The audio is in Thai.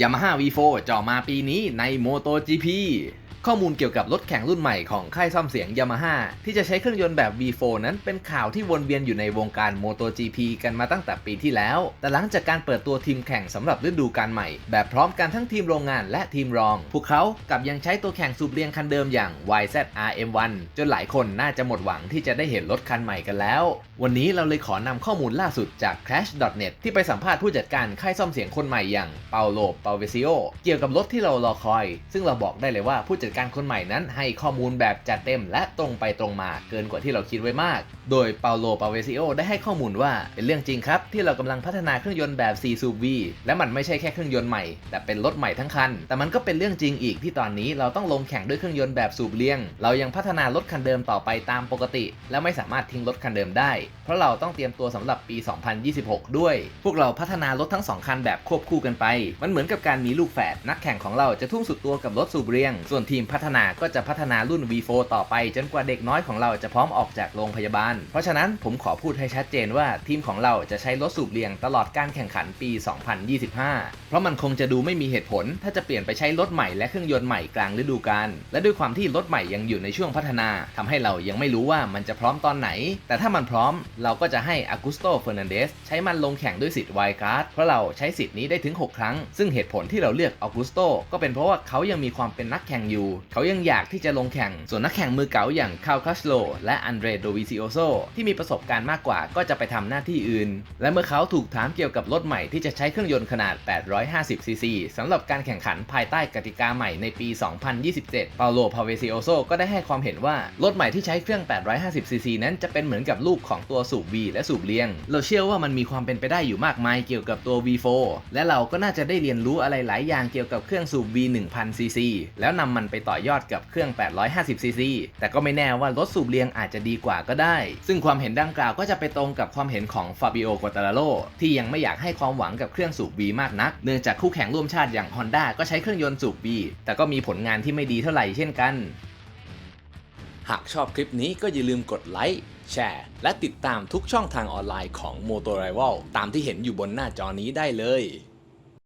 Yamaha V4 จ่อมาปีนี้ใน MotoGP ข้อมูลเกี่ยวกับรถแข่งรุ่นใหม่ของค่ายซ่อมเสียง Yamaha ที่จะใช้เครื่องยนต์แบบ V4 นั้นเป็นข่าวที่วนเวียนอยู่ในวงการ MotoGP กันมาตั้งแต่ปีที่แล้ว แต่หลังจากการเปิดตัวทีมแข่งสำหรับฤดูกาลใหม่ แบบพร้อมกันทั้งทีมโรงงานและทีมรอง พวกเขากับยังใช้ตัวแข่งสูบเรียงคันเดิมอย่าง YZRM1 จนหลายคนน่าจะหมดหวังที่จะได้เห็นรถคันใหม่กันแล้ว วันนี้เราเลยขอนำข้อมูลล่าสุดจาก Crash.net ที่ไปสัมภาษณ์ผู้จัดการค่ายซ่อมเสียงคนใหม่อย่างเปาโล เปาเวซิโอ เกี่ยวกับรถที่เรารอคอย ซึ่งเราบอกได้เลยว่าผู้จัดการคนใหม่นั้นให้ข้อมูลแบบจัดเต็มและตรงไปตรงมาเกินกว่าที่เราคิดไว้มาก โดยเปาโลเปาเวซิโอได้ให้ข้อมูลว่าเป็นเรื่องจริงครับ ที่เรากำลังพัฒนาเครื่องยนต์แบบ 4 สูบ V และมันไม่ใช่แค่เครื่องยนต์ใหม่ แต่เป็นรถใหม่ทั้งคัน แต่มันก็เป็นเรื่องจริงอีกที่ตอนนี้เราต้องลงแข่งด้วยเครื่องยนต์แบบสูบเลี้ยง เรายังพัฒนารถคันเดิมต่อไปตามปกติ และไม่สามารถทิ้งรถคันเดิมได้ เพราะเราต้องเตรียมตัวสำหรับปี 2026 ด้วย พวกเราพัฒนารถทั้งสองคันแบบควบคู่กันไป มันเหมือนกับการมีลูกแฝดนักแข่งของเราจะทุ่มสุดตัวกับรถสูบเรียง ส่วนทีมพัฒนาก็จะพัฒนารุ่น V4 ต่อไป จนกว่าเด็กน้อยของเราจะพร้อมออกจากโรงพยาบาล เพราะฉะนั้นผมขอพูดให้ชัดเจนว่าทีมของเราจะใช้รถสูบเรียงตลอดการแข่งขันปี 2025 เพราะมันคงจะดูไม่มีเหตุผล ถ้าจะเปลี่ยนไปใช้รถใหม่และเครื่องยนต์ใหม่กลางฤดูกาลและด้วยความที่รถใหม่ยังอยู่ในช่วงพัฒนาทำให้เรายังไม่รู้ว่ามันจะพร้อมตอนไหน แต่ถ้ามันพร้อมเราก็จะให้อากุสโตเฟอร์นันเดสใช้มันลงแข่งด้วยสิทธิ์ไวการ์ดเพราะเราใช้สิทธิ์นี้ได้ถึง 6 ครั้ง ซึ่งเหตุผลที่เราเลือกอากุสโตก็เป็นเพราะว่าเขายังมีความเป็นนักแข่งอยู่เขายังอยากที่จะลงแข่ง ส่วนนักแข่งมือเก๋าอย่างคาลคัสโลและอันเดรโดวิซิโอโซที่มีประสบการณ์มากกว่าก็จะไปทำหน้าที่อื่น และเมื่อเขาถูกถามเกี่ยวกับรถใหม่ที่จะใช้เครื่องยนต์ขนาด 850 ซีซีสำหรับการแข่งขันภายใต้กติกาใหม่ในปี 2027 เปาโล พาเวซิโอโซก็ได้ให้ความเห็นว่า รถใหม่ที่ใช้เครื่อง 850 ซีซีนั้นจะเป็นเหมือนกับลูกของตัวสูบ V และสูบเลี้ยง เราเชื่อว่ามันมีความเป็นไปได้อยู่มากมายเกี่ยวกับตัว V4 และเราก็น่าจะได้เรียนรู้อะไรหลายอย่างเกี่ยวกับเครื่องสูบ V 1000 ซีซีแล้วนำมันไปต่อยอดกับเครื่อง 850ซีซีแต่ก็ไม่แน่ว่ารถสูบเลียงอาจจะดีกว่าก็ได้ ซึ่งความเห็นดังกล่าวก็จะไปตรงกับความเห็นของฟาบิโอกวาตาโรที่ยังไม่อยากให้ความหวังกับเครื่องสูบ V มากนัก เนื่องจากคู่แข่งร่วมชาติอย่าง Honda ก็ใช้เครื่องยนต์สูบ V แต่ก็มีผลงานที่ไม่ดีเท่าไหร่เช่นกัน หากชอบคลิปนี้ก็อย่าลืมกดไลค์แชร์ และติดตามทุกช่องทางออนไลน์ของ Motor Rival ตามที่เห็นอยู่บนหน้าจอนี้ได้เลย